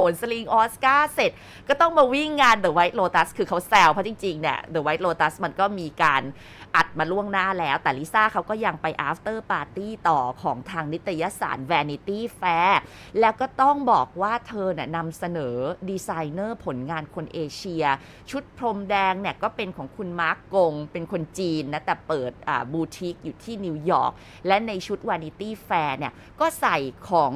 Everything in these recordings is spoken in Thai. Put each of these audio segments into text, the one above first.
โอนสลิงออสการ์เสร็จ ก็ต้องมาวิ่งงาน The White Lotus คือเขาแซวเพราะจริงๆเนี่ย The White Lotus มันก็มีการอัดมาล่วงหน้าแล้ว แต่ลิซ่าเขาก็ยังไป after party ต่อของทางนิตยสาร Vanity Fair แล้วก็ต้องบอกว่าเธอเนี่ยนำเสนอดีไซเนอร์ผลงานคนเอเชีย ชุดพรมแดงเนี่ยก็เป็นของคุณมาร์กกง เป็นคนจีนนะ แต่เปิดบูติกอยู่ที่นิวยอร์กและในชุด Vanity Fair เนี่ยก็ใส่ของ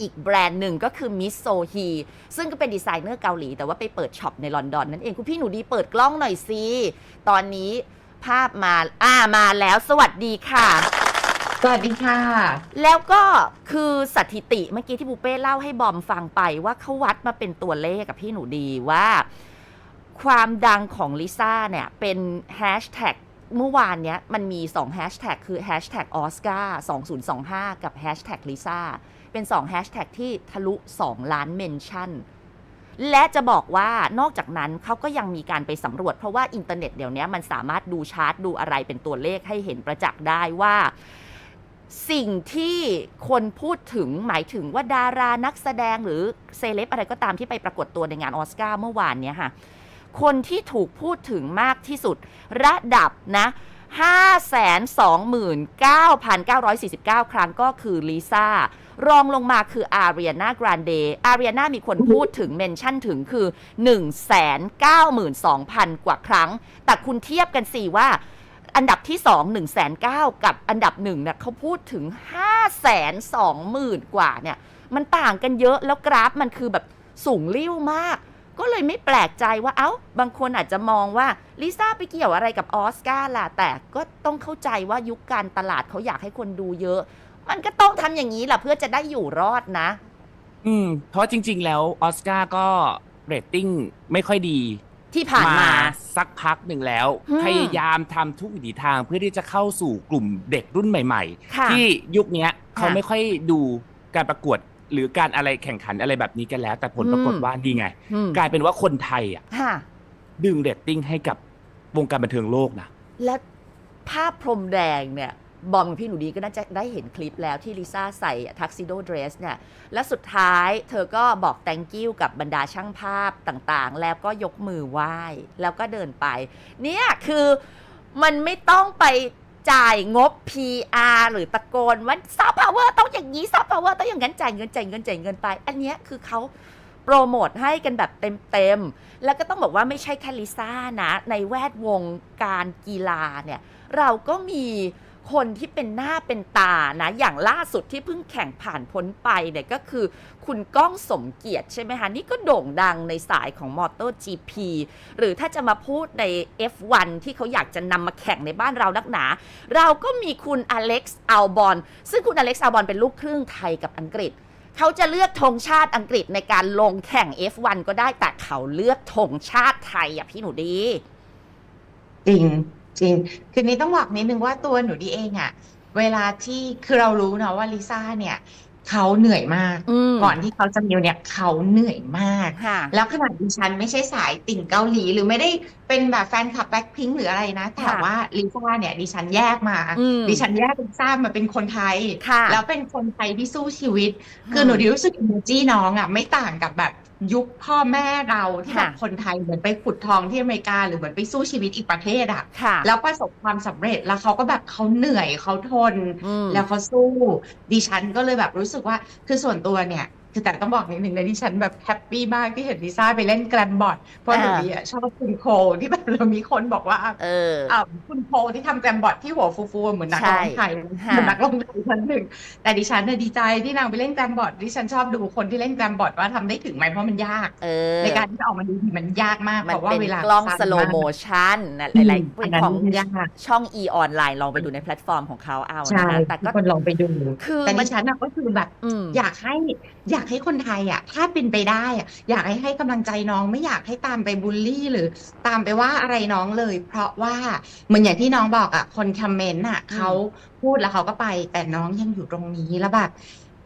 อีกแบรนด์หนึ่งก็คือมิ s โซฮีซึ่งก็เป็นดีไซเนอร์เกาหลี แต่ว่าไปเปิดช็อปในลอนดอนนั่นเอง คุณพี่หนูดีเปิดกล้องหน่อยสิตอนนี้ภาพมาอ่ามาแล้วสวัสดีค่ะ สวัสดีค่ะ แล้วก็คือสถิติเมื่อกี้ที่บูเป้เล่าให้บอมฟังไปว่าเขาวัดมาเป็นตัวเลขกับพี่หนูดีว่า ความดังของลิซ่าเนี่ยเป็นแฮชแท็กเมื่อวานเนี้ยมันมี2แฮชแท็กคือแฮชแท็กออสการ์2025 กับแฮชแท็กลิซ่า เป็น2แฮชแท็กที่ทะลุ 2 ล้านเมนชั่นและจะบอกว่านอกจากนั้นเขาก็ยังมีการไปสำรวจ เพราะว่าอินเทอร์เน็ตเดี๋ยวนี้มันสามารถดูชาร์ตดูอะไรเป็นตัวเลขให้เห็นประจักษ์ได้ว่า สิ่งที่คนพูดถึงหมายถึงว่าดารานักแสดงหรือเซเลบอะไรก็ตามที่ไปปรากฏตัวในงานออสการ์เมื่อวานเนี้ยค่ะ คนที่ถูกพูดถึงมากที่สุดระดับนะ 529,949 ครั้งก็คือลิซ่ารองลงมาคืออารี a น a กรานเดอารี a นามีคนพูดถึงเมนชั่นถึงคือ 192,000 กว่าครั้ง แต่คุณเทียบกันสิว่าอันดับที่ 2 1 9 0 0กับอันดับ1เนี่ยเขาพูดถึง 520,000 กว่าเนี่ย มันต่างกันเยอะแล้วกราฟมันคือแบบสูงริ่วมาก ก็เลยไม่แปลกใจว่าเอ้า บางคนอาจจะมองว่าลิซ่าไปเกี่ยวอะไรกับออสการ์ล่ะ แต่ก็ต้องเข้าใจว่ายุคการตลาดเขาอยากให้คนดูเยอะ มันก็ต้องทำอย่างนี้แหละเพื่อจะได้อยู่รอดนะ อืม เพราะจริง ๆ แล้วออสการ์ก็เรตติ้งไม่ค่อยดีที่ผ่านมาสักพักหนึ่งแล้วอืมพยายามทำทุกวิถีทางเพื่อที่จะเข้าสู่กลุ่มเด็กรุ่นใหม่ค่ะๆที่ยุคเนี้ยเขาค่ะไม่ค่อยดูการประกวด หรือการอะไรแข่งขันอะไรแบบนี้กันแล้ว แต่ผลปรากฏอืมว่าดีไงอืมกลายเป็นว่าคนไทยอะค่ะดึงเรตติ้งให้กับวงการบันเทิงโลกนะและภาพพรมแดงเนี่ยบอมกับพี่หนูดีก็น่าจะได้เห็นคลิปแล้วที่ลิซ่าใส่ทักซิโดเดรสเนี่ย และสุดท้ายเธอก็บอก thank you กับบรรดาช่างภาพต่างๆ แล้วก็ยกมือไหว้ แล้วก็เดินไป เนี่ยคือมันไม่ต้องไป จ่ายงบ PR หรือตะโกนว่าซาวพาวเวอร์ต้องอย่างนี้ซาวพาวเวอร์ต้องอย่างนั้นจ่ายเงินจ่ายเงินจ่ายเงินไป อันเนี้ยคือเขาโปรโมทให้กันแบบเต็มๆ แล้วก็ต้องบอกว่าไม่ใช่แค่ลิซ่านะ ในแวดวงการกีฬาเนี่ย เราก็มี คนที่เป็นหน้าเป็นตานะอย่างล่าสุดที่เพิ่งแข่งผ่านพ้นไปเนี่ยก็คือ คุณก้องสมเกียรติใช่ไหมคะนี่ก็โด่งดังในสายของ MotoGP หรือถ้าจะมาพูดใน F1 ที่เขาอยากจะนำมาแข่งในบ้านเรานักหนา เราก็มีคุณอเล็กซ์อัลบอนซึ่งคุณอเล็กซ์อัลบอนเป็นลูกครึ่งไทยกับอังกฤษเขาจะเลือกธงชาติอังกฤษในการลงแข่ง F1 ก็ได้แต่เขาเลือกธงชาติไทยอะพี่หนูดี จริง จริง คือนี้ต้องบอกนิดนึงว่าตัวหนูดีเองอะเวลาที่คือเรารู้เนาะว่าลิซ่าเนี่ยเขาเหนื่อยมากอืมก่อนที่เขาจะมีเนี่ยเขาเหนื่อยมากค่ะแล้วขนาดดิฉันไม่ใช่สายติ่งเกาหลี หรือไม่ได้เป็นแบบแฟนคลับแบ็คพิงหรืออะไรนะ แต่ค่ะว่าลิซ่าเนี่ยดิฉันแยกมาอืมดิฉันแยกลิซ่ามาเป็นคนไทยค่ะแล้วเป็นคนไทยที่สู้ชีวิตอืมคือหนูดีรู้สึกอินจีน้องอะไม่ต่างกับแบบ ยุคพ่อแม่เราที่แบบค่ะคนไทยเหมือนไปขุดทองที่อเมริกาหรือเหมือนไปสู้ชีวิตอีกประเทศอะค่ะแล้วประสบความสำเร็จแล้วเขาก็แบบเขาเหนื่อยเขาทนอืมแล้วเขาสู้ดิฉันก็เลยแบบรู้สึกว่าคือส่วนตัวเนี่ยคือ แต่ต้องบอกนิดนึงนะดิฉันแบบแฮปปี้มากที่เห็นลิซ่าไปเล่นแกรนด์บอร์ดเพราะหนูอ่าดีอะชอบคุณโคที่แบบเรามีคนบอกว่าเอออ่าคุณโคที่ทำแกรมบอร์ดที่หัวฟูๆเหมือนนักร้องไทยใช่เหมือนนักร้องไทยคนหนึ่งแต่ดิฉันน่ะดีใจที่นางไปเล่นแกรมบอร์ดดิฉันชอบดูคนที่เล่นแกรมบอร์ดว่าทำได้ถึงไหมเพราะมันยากเออในการที่จะออกมาดีมันยากมากมันเพราะว่าเป็นเวลากล้องสั้นสโลมากโมชันนะหอืมลายๆเป็นอันนั้นของยากช่อง e ออนไลน์ลองไปดูในแพลตฟอร์มของเขาเอาใช่นะคะแต่ทุก็กคนลองไปดูคือแต่มัดินฉันน่ะก็คือแบบอืมอยากให้อยากให้คนไทยอะถ้าเป็นไปได้อะอยากให้ให้กำลังใจน้องไม่อยากให้ตามไปบูลลี่หรือตามไปว่าอะไรน้องเลย เพราะว่าเหมือนอย่างที่น้องบอกอะคนคอมเมนต์อะอืมเขาพูดแล้วเขาก็ไป แต่น้องยังอยู่ตรงนี้แล้วแบบ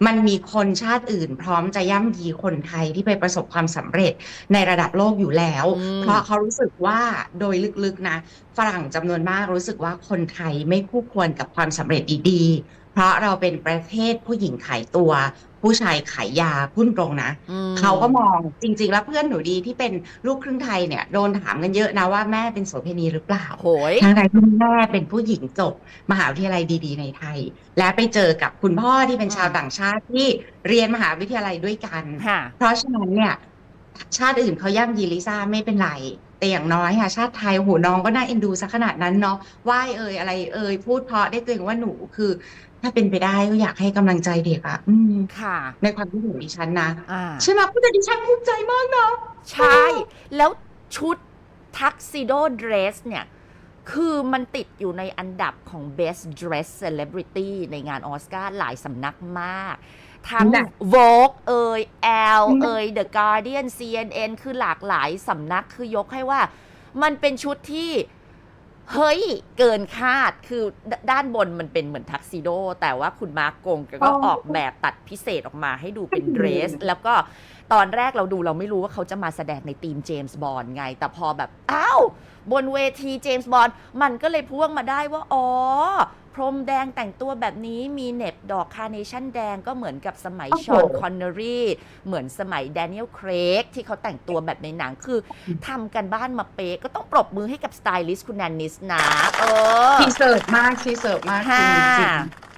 มันมีคนชาติอื่น พร้อมจะย่ำยีคนไทยที่ไปประสบความสำเร็จในระดับโลกอยู่แล้วอืมเพราะเขารู้สึกว่าโดยลึกๆนะฝรั่งจำนวนมากรู้สึกว่าคนไทยไม่คู่ควรกับความสำเร็จดีๆ เพราะเราเป็นประเทศผู้หญิงขายตัว ผู้ชายขายยาพุ่นตรงนะอืมเขาก็มองจริง ๆ แล้วเพื่อนหนูดีที่เป็นลูกครึ่งไทยเนี่ยโดนถามกันเยอะนะว่าแม่เป็นโสเภณีหรือเปล่าโหยทางใดที่แม่เป็นผู้หญิงจบมหาวิทยาลัยดี ๆ ในไทย และไปเจอกับคุณพ่อที่เป็นชาวต่างชาติที่เรียนมหาวิทยาลัยด้วยกันค่ะเพราะฉะนั้นเนี่ยชาติอื่นเขาย่ำยีลิซ่าไม่เป็นไรแต่อย่างน้อยค่ะ ชาติไทยโหน้องก็น่าเอ็นดูสักขนาดนั้นเนาะไหว้เอ่ยอะไรเอ่ยพูดเพราะได้ตัวเองว่าหนูคือ ถ้าเป็นไปได้ก็อยากให้กำลังใจเด็กอะอืมค่ะ ในความคิดเห็นดิฉันนะอ่าใช่ไหมพูดแต่ดิฉันภูมิใจมากเนาะใช่ แล้วชุดทักซิโดเดรสเนี่ย คือมันติดอยู่ในอันดับของ Best Dress Celebrity ในงานออสการ์หลายสำนักมาก ทั้งน่ะ Vogue เอ่ย Elle อืมเอ่ย The Guardian CNN คือหลากหลายสำนักคือยกให้ว่า มันเป็นชุดที่ เฮ้ย เกินคาดคือดด้านบนมันเป็นเหมือนทักซิโด แต่ว่าคุณมาร์กกงแกก็อ๋อออกแบบตัดพิเศษออกมาให้ดูเป็นเดรส แล้วก็ตอนแรกเราดูเราไม่รู้ว่าเขาจะมาแสดงในทีมเจมส์บอลไง แต่พอแบบ อ้าว บนเวทีเจมส์บอลมันก็เลยพ่วงมาได้ว่า อ๋อ พรมแดงแต่งตัวแบบนี้มีเหน็บดอกคาร์เนชั่นแดงก็เหมือนกับสมัยโอ้โหชอนคอนเนอรีเหมือนสมัยแดเนียลเครกที่เขาแต่งตัวแบบในหนังคือทำกันบ้านมาเป๊ะก็ต้องปรบมือให้กับสไตลิสต์คุณแนนนิสนะเออชีเสิร์ฟมากชีเสิร์ฟมากจค่ะริง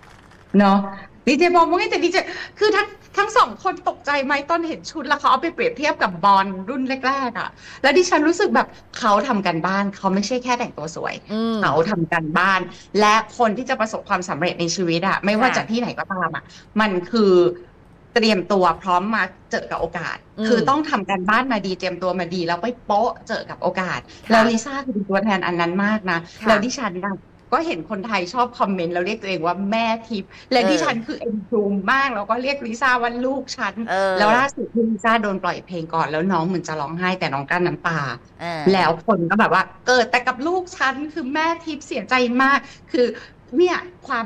ๆเนาะดีเจบอลว่าไงแต่ดีเจคือทั้ง ทั้งสองคนตกใจไหมตอนเห็นชุดแล้วเขาเอาไปเปรียบเทียบกับบอลรุ่นแรกๆอะ แล้วดิฉันรู้สึกแบบเขาทำกันบ้าน เขาไม่ใช่แค่แต่งตัวสวยอืมเขาทำกันบ้าน และคนที่จะประสบความสำเร็จในชีวิตอะไม่ว่าค่ะจากที่ไหนก็ตามอะมันคือเตรียมตัวพร้อมมาเจอกับโอกาสอืมคือต้องทำกันบ้านมาดีเตรียมตัวมาดี แล้วไปโป๊ะเจอกับโอกาสค่ะแล้วลิซ่าคือเป็นตัวแทนอันนั้นมากนะค่ะแล้วดิฉันนะ ก็เห็นคนไทยชอบคอมเมนต์แล้วเรียกตัวเองว่าแม่ทิพย์และเออดิฉันคือเอ็นดูมากแล้วก็เรียกลิซ่าว่าลูกฉันเออแล้วล่าสุดที่ลิซ่าโดนปล่อยเพลงก่อนแล้วน้องเหมือนจะร้องไห้แต่น้องกั้นน้ำตาเออแล้วคนก็แบบว่า เกิดแต่กับลูกฉันคือแม่ทิพย์เสียใจมากคือเนี่ยความ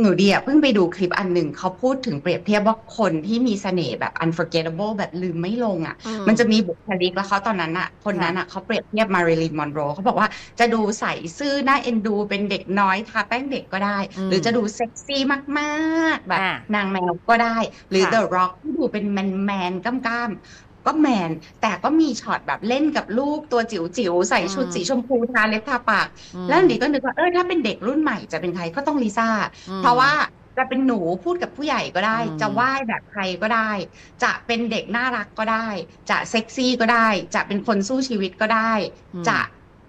หนูเดียเพิ่งไปดูคลิปอันหนึ่งเขาพูดถึงเปรียบเทียบว่าคนที่มีเสน่ห์แบบ unforgettable แบบลืมไม่ลงอะอืมมันจะมีบุคลิกแล้วเขาตอนนั้นอะ คนนั้นอะเขาเปรียบเทียบมาริลีนมอนโรเขาบอกว่าจะดูใสซื่อน่าเอ็นดู เป็นเด็กน้อยทาแป้งเด็กก็ได้อืมหรือจะดูเซ็กซี่มาก ๆ แบบอะนางแมวก็ได้ หรือค่ะ The Rock ที่ดูเป็นแมนแมนๆก้ามๆ ก็แมน แต่ก็มีช็อตแบบเล่นกับลูกตัวจิ๋วๆใส่ชุดอืมสีชมพูทาเล็บทาปากอืมแล้วหนีก็นึกว่าเออถ้าเป็นเด็กรุ่นใหม่จะเป็นใครก็ต้องลิซ่าอืมเพราะว่าจะเป็นหนูพูดกับผู้ใหญ่ก็ได้อืมจะไหว้แบบใครก็ได้ จะเป็นเด็กน่ารักก็ได้ จะเซ็กซี่ก็ได้ จะเป็นคนสู้ชีวิตก็ได้อืมจะ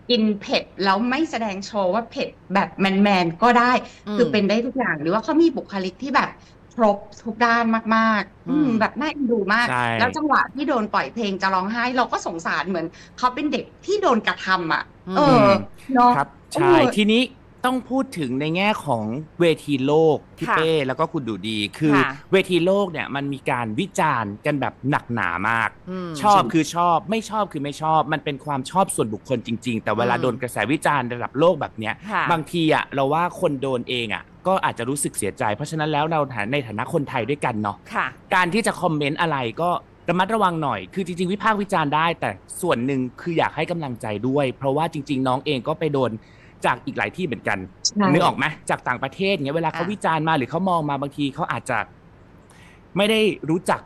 กินเผ็ดแล้วไม่แสดงโชว์ว่าเผ็ดแบบแมนๆก็ได้อืมคือเป็นได้ทุกอย่างหรือว่าเขามีบุคลิกที่แบบ ครบทุกด้านมากๆอืมอืม แบบน่าเอ็นดูมาก ใช่ แล้วจังหวะที่โดนปล่อยเพลงจะร้องไห้ เราก็สงสารเหมือนเขาเป็นเด็กที่โดนกระทำอะ เออเนาะ ครับเอใช่อทีนี้ต้องพูดถึงในแง่ของเวทีโลกพี่ค่ะเป้แล้วก็คุณดูดี คือค่ะ เวทีโลกเนี่ยมันมีการวิจารณ์กันแบบหนักหนามาก ม ชอบคือชอบไม่ชอบคือไม่ชอบ มันเป็นความชอบส่วนบุคคลจริง ๆ แต่เวลาอืม โดนกระแสวิจารณ์ระดับโลกแบบเนี้ย ค่ะ บางทีอะเราว่าคนโดนเองอะ ก็อาจจะรู้สึกเสียใจ เพราะฉะนั้นแล้วเราในฐานะคนไทยด้วยกันเนาะค่ะการที่จะคอมเมนต์อะไรก็ระมัดระวังหน่อย คือจริงๆ วิพากษ์วิจารณ์ได้ แต่ส่วนหนึ่งคืออยากให้กำลังใจด้วย เพราะว่าจริง ๆ น้องเองก็ไปโดนจากอีกหลายที่เหมือนกันใช่นึกออกไหมจากต่างประเทศเงี้ยเวลาเขาอะวิจารณ์มาหรือเขามองมาบางทีเขาอาจจะ ไม่ได้รู้จัก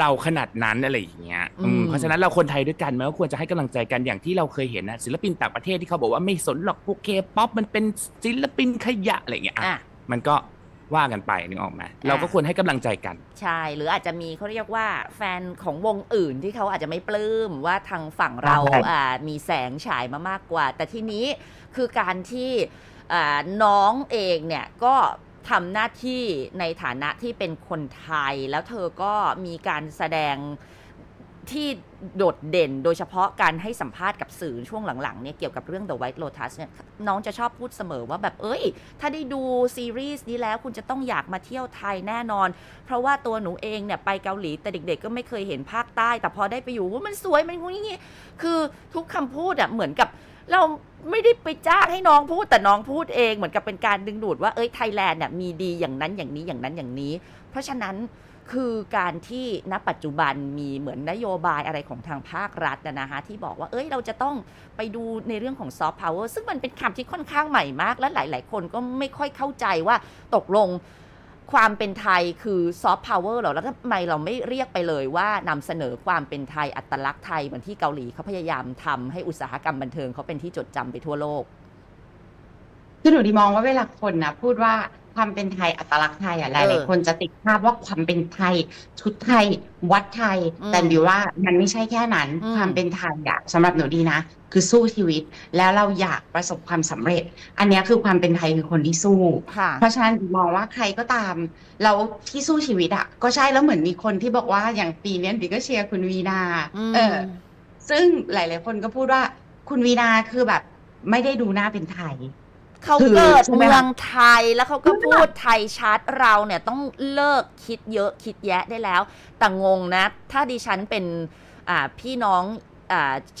เราขนาดนั้นอะไรอย่างเงี้ยอืมเพราะฉะนั้นเราคนไทยด้วยกันมันก็ควรจะให้กำลังใจกันอย่างที่เราเคยเห็นนะศิลปินต่างประเทศที่เขาบอกว่าไม่สนหรอกพวกเคป๊อปมันเป็นศิลปินขยะอะไรอย่างเงี้ยอะอะ มันก็ว่ากันไปนึกออกไหมเราก็ควรให้กำลังใจกัน ใช่ หรืออาจจะมีเขาเรียกว่าแฟนของวงอื่นที่เขาอาจจะไม่ปลื้มว่าทางฝั่งเราใช่อ่ามีแสงฉายมามากกว่า แต่ทีนี้คือการที่อ่าน้องเองเนี่ยก็ทำหน้าที่ในฐานะที่เป็นคนไทย แล้วเธอก็มีการแสดง ที่โดดเด่นโดยเฉพาะการให้สัมภาษณ์กับสื่อช่วงหลังๆเนี่ยเกี่ยวกับเรื่อง The White Lotus เนี่ยน้องจะชอบพูดเสมอว่าแบบเอ้ย ถ้าได้ดูซีรีส์นี้แล้วคุณจะต้องอยากมาเที่ยวไทยแน่นอน เพราะว่าตัวหนูเองเนี่ยไปเกาหลีแต่เด็กๆ ก็ไม่เคยเห็นภาคใต้ แต่พอได้ไปอยู่ว่ามันสวยมันงูงี้คือทุกคำพูดอะเหมือนกับเราไม่ได้ไปจ้างให้น้องพูดแต่น้องพูดเองเหมือนกับเป็นการดึงดูดว่าเอ้ยไทยแลนด์เนี่ยมีดีอย่างนั้นอย่างนี้อย่างนั้นอย่างนี้ เพราะฉะนั้น คือการที่ณปัจจุบันมีเหมือนนโยบายอะไรของทางภาครัฐนะนะคะที่บอกว่าเอ้ยเราจะต้องไปดูในเรื่องของซอฟต์พาวเวอร์ซึ่งมันเป็นคำที่ค่อนข้างใหม่มาก และหลาย ๆ คนก็ไม่ค่อยเข้าใจว่าตกลงความเป็นไทยคือซอฟต์พาวเวอร์หรอ แล้วทำไมเราไม่เรียกไปเลยว่านำเสนอความเป็นไทยอัตลักษณ์ไทยเหมือนที่เกาหลีเขาพยายามทำให้อุตสาหกรรมบันเทิงเขาเป็นที่จดจำไปทั่วโลก คือหนูดีมองว่าเวลาคนนะพูดว่าความเป็นไทยอัตลักษณ์ไทยอะหเอลายอๆคนจะติดภาพว่าความเป็นไทย ชุดไทย วัดไทยอืมแต่ดีว่ามันไม่ใช่แค่นั้นอืมความเป็นไทยอะสำหรับหนูดีนะ คือสู้ชีวิต แล้วเราอยากประสบความสำเร็จ อันเนี้ยคือความเป็นไทยคือคนที่สู้ค่ะเพราะฉะนั้นมองว่าใครก็ตาม เราที่สู้ชีวิตอะก็ใช่แล้วเหมือนมีคนที่บอกว่าอย่างปีเนี้ยดิก็เชียร์คุณวีนามเออ ซึ่งหลาย ๆ คนก็พูดว่าคุณวีนาคือแบบไม่ได้ดูหน้าเป็นไทย เขาคือเกิดใช่ไหมเมืคะองไทยแล้วเขาก็พูดไทยชัดเราเนี่ยต้องเลิกคิดเยอะคิดแยะได้แล้ว แต่งงนะ ถ้าดิฉันเป็นอ่าพี่น้องอา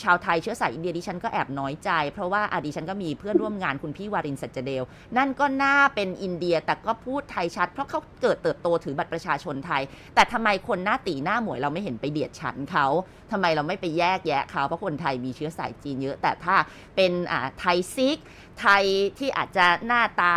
ชาวไทยเชื้อสายอินเดียดิฉันก็แอบน้อยใจ เพราะว่าอาดิฉันก็มีเพื่อนร่วมงานคุณพี่วารินสัจเดล นั่นก็หน้าเป็นอินเดียแต่ก็พูดไทยชัด เพราะเขาเกิดเติบโตถือบัตรประชาชนไทย แต่ทำไมคนหน้าตีหน้าหมวยเราไม่เห็นไปเดียดฉันเขาทำไมเราไม่ไปแยกแยะเขาเพราะคนไทยมีเชื้อสายจีนเยอะ แต่ถ้าเป็นไทยซิก ไทยที่อาจจะหน้าตา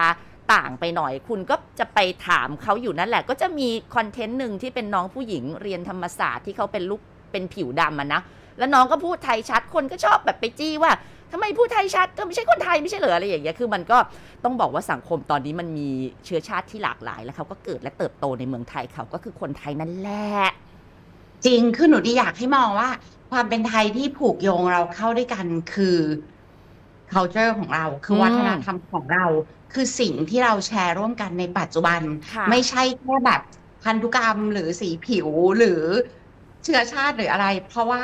ต่างไปหน่อยคุณก็จะไปถามเขาอยู่นั่นแหละ ก็จะมีคอนเทนต์หนึ่งที่เป็นน้องผู้หญิงเรียนธรรมศาสตร์ที่เขาเป็นลูกเป็นผิวดำอะนะ แล้วน้องก็พูดไทยชัดคนก็ชอบแบบไปจี้ว่าทำไมพูดไทยชัดเธอไม่ใช่คนไทยไม่ใช่เหรออะไรอย่างเงี้ยคือมันก็ต้องบอกว่าสังคมตอนนี้มันมีเชื้อชาติที่หลากหลาย แล้วเขาก็เกิดและเติบโตในเมืองไทยเขาก็คือคนไทยนั่นแหละจริงคือหนูดีอยากให้มองว่า ความเป็นไทยที่ผูกโยงเราเข้าด้วยกันคือ culture ของเรา คือมวัฒนธรรมของเรา คือสิ่งที่เราแชร์ร่วมกันในปัจจุบันค่ะไม่ใช่แค่แบบพันธุกรรมหรือสีผิวหรือเชื้อชาติหรืออะไร เพราะว่า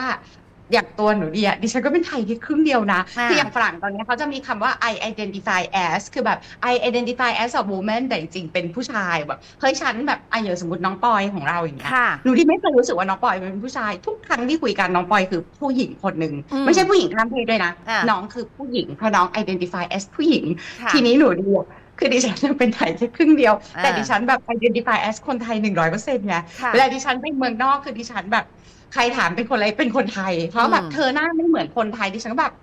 อย่างตัวหนูดีอะดิฉันก็เป็นไทยแค่ครึ่งเดียวนะค่ะคืออย่างฝรั่งตอนนี้เขาจะมีคำว่า I identify as คือแบบ I identify as a woman แต่จริงๆเป็นผู้ชายแบบเฮ้ยฉันแบบอะอย่างสมมติน้องปอยของเราอย่างเงี้ยค่ะหนูที่ไม่เคยรู้สึกว่าน้องปอยเป็นผู้ชายทุกครั้งที่คุยกันน้องปอยคือผู้หญิงคนหนึ่งอืมไม่ใช่ผู้หญิงข้ามเพศด้วยนะอ่าน้องคือผู้หญิงเพราะน้อง identify as ผู้หญิงค่ะทีนี้หนูดีอะคือดิฉันยังเป็นไทยแค่ครึ่งเดียวอ่าแต่ดิฉันแบบ identify as คนไทยหนึ่งร้อยเปอร์เซ็นต์ไงค่ะเวลาดิฉันไปเมืองนอกคือดิฉันแบบ ใครถามเป็นคนอะไรเป็นคนไทย เพราะแบบอืมเธอหน้าไม่เหมือนคนไทยดิฉันก็แบบ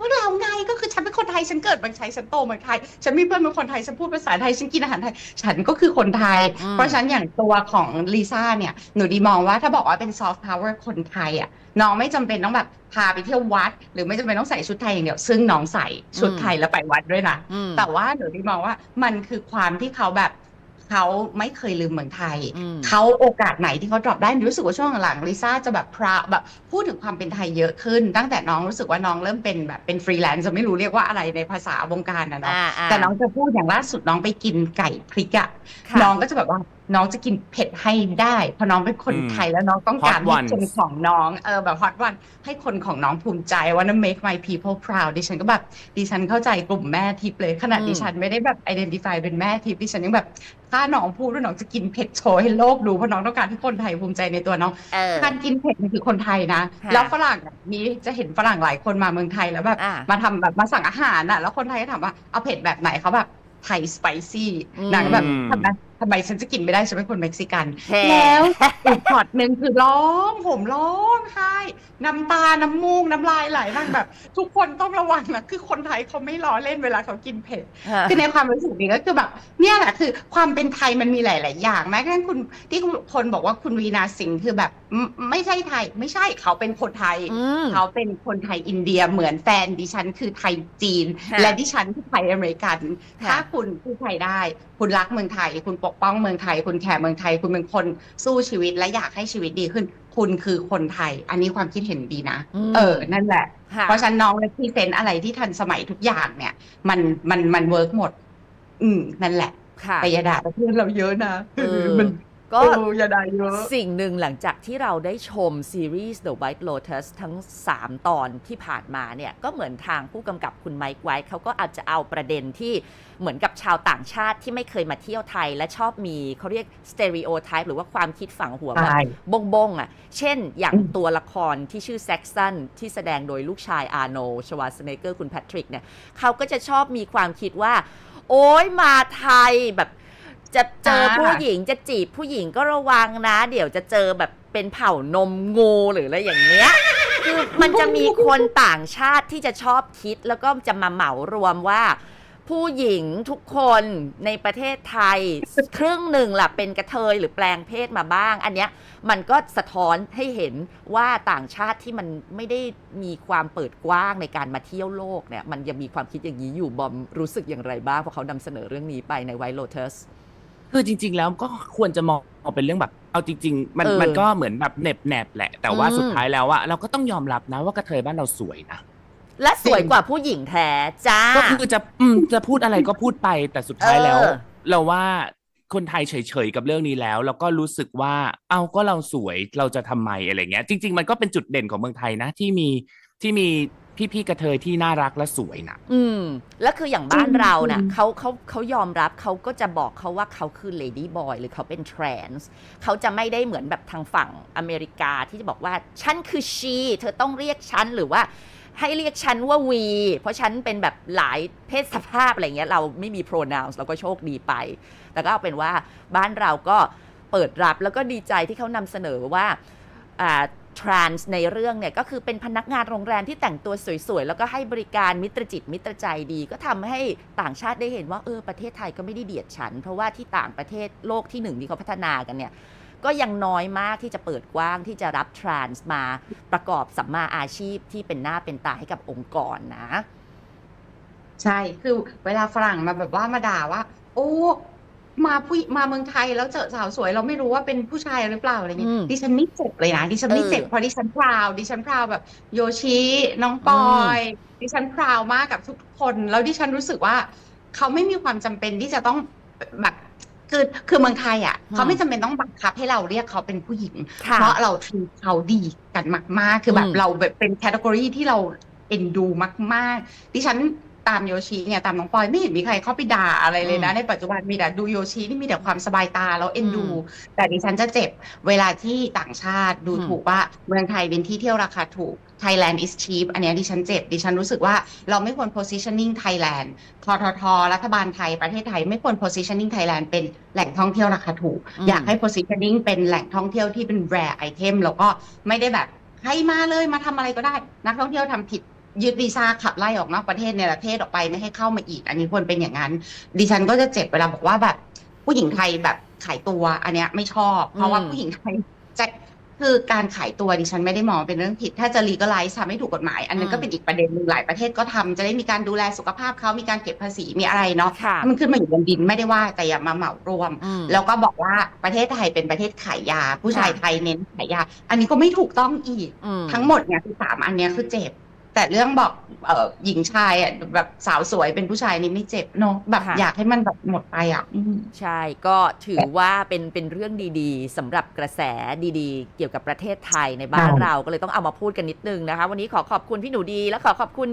ว่าเราไงก็คือฉันเป็นคนไทยฉันเกิดเมืองไทยฉันโตเมืองไทย ฉันมีเพื่อนเป็นคนไทยฉันพูดภาษาไทยฉันกินอาหารไทย ฉันก็คือคนไทยอืมเพราะฉะนั้นอย่างตัวของลิซ่าเนี่ยหนูดีมองว่าถ้าบอกว่าเป็นซอฟต์พาวเวอร์คนไทยอะน้องไม่จำเป็นต้องแบบพาไปเที่ยววัด หรือไม่จำเป็นต้องใส่ชุดไทยอย่างเดียวซึ่งน้องใส่ชุดไทยแล้วไปวัดด้วยนะอืมแต่ว่าหนูดีมองว่ามันคือความที่เขาแบบ เขาไม่เคยลืมเมืองไทยอืมเขาโอกาสไหนที่เขา drop ได้รู้สึกว่าช่วงหลังๆลิซ่าจะแบบพราแบบพูดถึงความเป็นไทยเยอะขึ้น ตั้งแต่น้องรู้สึกว่าน้องเริ่มเป็นแบบเป็นฟรีแลนซ์จะไม่รู้เรียกว่าอะไรในภาษาวงการนะเนาะอ่าอ่าแต่น้องจะพูดอย่างล่าสุดน้องไปกินไก่พริกอะค่ะน้องก็จะแบบว่า น้องจะกินเผ็ดให้ได้เพราะน้องเป็นคนอืมไทยแล้วน้องต้องการ Hot ให้ ones คนของน้องเออแบบฮอตวันให้คนของน้องภูมิใจว่านะ make my people proud ดิฉันก็แบบดิฉันเข้าใจกลุ่มแม่ทิพย์เลยขนาดอืม ดิฉันไม่ได้แบบ identify เป็นแม่ทิพย์ดิฉันยังแบบถ้าน้องพูดว่าน้องจะกินเผ็ดโชว์ให้โลกดูเพราะน้องต้องการให้คนไทยภูมิใจในตัวน้อง เออ การกินเผ็ดมันคือคนไทยนะ ค่ะแล้วฝรั่งอะมีจะเห็นฝรั่งหลายคนมาเมืองไทยแล้วแบบอ่ามาทำแบบมาสั่งอาหารน่ะ แล้วคนไทยก็ถามว่าเอาเผ็ดแบบไหนเขาแบบไทยสไปซี่อืม นางก็แบบอืมทำไม ทำไมฉันจะกินไม่ได้ฉันเป็นคนเม็กซิกันแค่แล้วอีกช็อตหนึ่งคือร้องผมร้องไห้น้ำตาน้ำมูกน้ำลายไหลนั่งแบบ ทุกคนต้องระวังนะคือคนไทยเขาไม่ล้อเล่นเวลาเขากินเผ็ดคือในความรู้สึกนี้ก็คือแบบ เนี่ยแหละคือ ความเป็นไทยมันมีหลาย ๆ อย่างแม้กระทั่งคุณที่คนบอกว่าคุณวีนาสิงห์คือแบบไม่ไม่ใช่ไทย ไม่ใช่เขาเป็นคนไทยอืมเขาเป็นคนไทยอินเดียเหมือนแฟนดิฉันคือไทยจีนค่ะและดิฉันคือไทยอเมริกันค่ะถ้าคุณพูดไทยได้ คุณรักเมืองไทย คุณปกป้องเมืองไทย คุณแคร์เมืองไทย คุณเป็นคนสู้ชีวิตและอยากให้ชีวิตดีขึ้น คุณคือคนไทย อันนี้ความคิดเห็นดีนะอืมเออ นั่นแหละค่ะเพราะฉะนันน้องเลยพรีเซนต์อะไรที่ทันสมัยทุกอย่างเนี่ย มันมันมันเวิร์กหมด อืมนั่นแหละค่ะแต่อย่าด่าประเทศเราเยอะนะเออมัน ก็เอออย่าด่าเยอะสิ่งหนึ่งหลังจากที่เราได้ชมซีรีส์ The White Lotus ทั้ง 3 ตอนที่ผ่านมาเนี่ย ก็เหมือนทางผู้กำกับคุณไมค์ไวท์เขาก็อาจจะเอาประเด็นที่เหมือนกับชาวต่างชาติที่ไม่เคยมาเที่ยวไทย และชอบมีเขาเรียก stereotype หรือว่าความคิดฝังหัวแบบใช่บงบงๆอะ เช่นอย่างอืมตัวละครที่ชื่อแซ็กซันที่แสดงโดยลูกชายอาร์โนชวาสเนเกอร์คุณแพทริกเนี่ยเขาก็จะชอบมีความคิดว่า โอ้ยมาไทยแบบ จะเจออ่าผู้หญิงจะจีบผู้หญิงก็ระวังนะ เดี๋ยวจะเจอแบบเป็นเผ่านมงูหรืออะไรอย่างเงี้ยคือมันจะมีคนต่างชาติที่จะชอบคิดแล้วก็จะมาเหมารวมว่า ผู้หญิงทุกคนในประเทศไทย ครึ่งหนึ่งล่ะเป็นกระเทยหรือแปลงเพศมาบ้าง อันเนี้ยมันก็สะท้อนให้เห็นว่าต่างชาติที่มันไม่ได้มีความเปิดกว้างในการมาเที่ยวโลกเนี่ยมันยังมีความคิดอย่างนี้อยู่บอมรู้สึกอย่างไรบ้างเพราะเขานำเสนอเรื่องนี้ไปในไวโ l โ t ส คือจริง ๆ แล้วก็ควรจะมองเป็นเรื่องแบบ เอาจริง ๆ มันเออมันก็เหมือนแบบเหน็บแนบแหละ แต่ว่าอืม สุดท้ายแล้วอะเราก็ต้องยอมรับนะว่ากระเทยบ้านเราสวยนะ และสวยกว่าผู้หญิงแท้จ้า ก็คือจะอืมจะพูดอะไรก็พูดไปแต่สุดท้ายแล้ว เออ เราว่าคนไทยเฉยๆกับเรื่องนี้แล้ว แล้วก็รู้สึกว่า เอาก็เราสวยเราจะทำไมอะไรเงี้ย จริง ๆ มันก็เป็นจุดเด่นของเมืองไทยนะที่มีที่มี พี่ๆกระเทยที่น่ารักและสวยนะอืม แล้วคืออย่างบ้านเราเนะ่ะจริงเขาเขาเขายอมรับเขาก็จะบอกเขาว่าเขาคือเลดี้บอยหรือเขาเป็นทรนส์เขาจะไม่ได้เหมือนแบบทางฝั่งอเมริกาที่จะบอกว่า ฉันคือชีเธอต้องเรียกฉันหรือว่า ให้เรียกฉันว่าวี เพราะฉันเป็นแบบหลายเพศสภาพอะไรเงี้ย เราไม่มี pronouns เราก็โชคดีไป แต่ก็เอาเป็นว่าบ้านเราก็เปิดรับแล้วก็ดีใจที่เขานำเสนอว่าอ่า ทรานส์ในเรื่องเนี่ยก็คือเป็นพนักงานโรงแรมที่แต่งตัวสวยๆ แล้วก็ให้บริการมิตรจิตมิตรใจดี ก็ทำให้ต่างชาติได้เห็นว่าเออประเทศไทยก็ไม่ได้เดียดฉัน เพราะว่าที่ต่างประเทศโลกที่หนึ่งที่เขาพัฒนากันเนี่ยก็ยังน้อยมากที่จะเปิดกว้างที่จะรับทรานส์มาประกอบสัมมาอาชีพที่เป็นหน้าเป็นตาให้กับองค์กรนะ ใช่คือเวลาฝรั่งมาแบบว่ามาด่าว่า โอ้ มาผู้มาเมืองไทยแล้วเจอสาวสวย เราไม่รู้ว่าเป็นผู้ชายหรือเปล่าอะไรเงี้อืยมดิฉันไม่เจ็บเลยนะดิฉันไม่เจ็บเออเพราะดิฉันพราวดิฉันพราวแบบ โยชิ น้องปอย ดิฉันพราวมากกับทุกคน แล้วดิฉันรู้สึกว่า เขาไม่มีความจำเป็นที่จะต้องแบบคือคือเมืองไทยอะอืมเขาไม่จำเป็นต้องบังคับให้เราเรียกเขาเป็นผู้หญิงค่ะเพราะเราทีเขาดีกันมาก ๆ คือแบอืบมเราแบบเป็นแคตตากรีที่เราเอ็นดูมาก ๆ ดิฉัน ตามโยชิเนี่ยตามน้องปอยไม่เห็นมีใครเข้าไปด่าอะไรเลยนะ ในปัจจุบันมีแต่ดูโยชินี่มีแต่ความสบายตาแล้วเอ็นดู แต่ดิฉันจะเจ็บเวลาที่ต่างชาติดูอืมถูกว่าเมืองไทยเป็นที่เที่ยวราคาถูก Thailand is cheap อันเนี้ยดิฉันเจ็บ ดิฉันรู้สึกว่าเราไม่ควร positioning Thailand ททท รัฐบาลไทยประเทศไทยไม่ควร positioning Thailand เป็นแหล่งท่องเที่ยวราคาถูกอืมอยากให้ positioning เป็นแหล่งท่องเที่ยวที่เป็น rare item แล้วก็ไม่ได้แบบให้มาเลยมาทำอะไรก็ได้ นักท่องเที่ยวทำผิด ยึดวีซ่าขับไล่ออกนอกประเทศในประเทศออกไปไม่ให้เข้ามาอีก อันนี้ควรเป็นอย่างนั้น ดิฉันก็จะเจ็บเวลาบอกว่าแบบผู้หญิงไทยแบบขายตัวอันเนี้ยไม่ชอบ เพราะว่าอืมผู้หญิงไทยจะคือการขายตัวดิฉันไม่ได้มองเป็นเรื่องผิด ถ้าจะ legalize ทำให้ถูกกฎหมาย อันนั้นก็เป็นอีกประเด็นหนึ่งหลายประเทศก็ทำจะได้มีการดูแลสุขภาพเขามีการเก็บภาษีมีอะไรเนาะค่ะมันขึ้นมาอยู่บนดินไม่ได้ว่าแต่อย่ามาเหมารวมอืมแล้วก็บอกว่าประเทศไทยเป็นประเทศขายยา ผู้ชายค่ะไทยเน้นขายยา อันนี้ก็ไม่ถูกต้องอีกอืมทั้งหมดเนี่ยคือสามอันเนี้ยคือเจ็บ แต่เรื่องบอกเอ่อหญิงชายอะแบบสาวสวยเป็นผู้ชายนี่ไม่เจ็บเนาะแบบค่ะอยากให้มันแบบหมดไปอะอืมใช่ก็ถือว่าเป็นเป็นเรื่องดีๆสำหรับกระแสดีๆ เกี่ยวกับประเทศไทยในบ้านใช่เราก็เลยต้องเอามาพูดกันนิดนึงนะคะ วันนี้ขอขอบคุณพี่หนูดีและขอขอบคุณ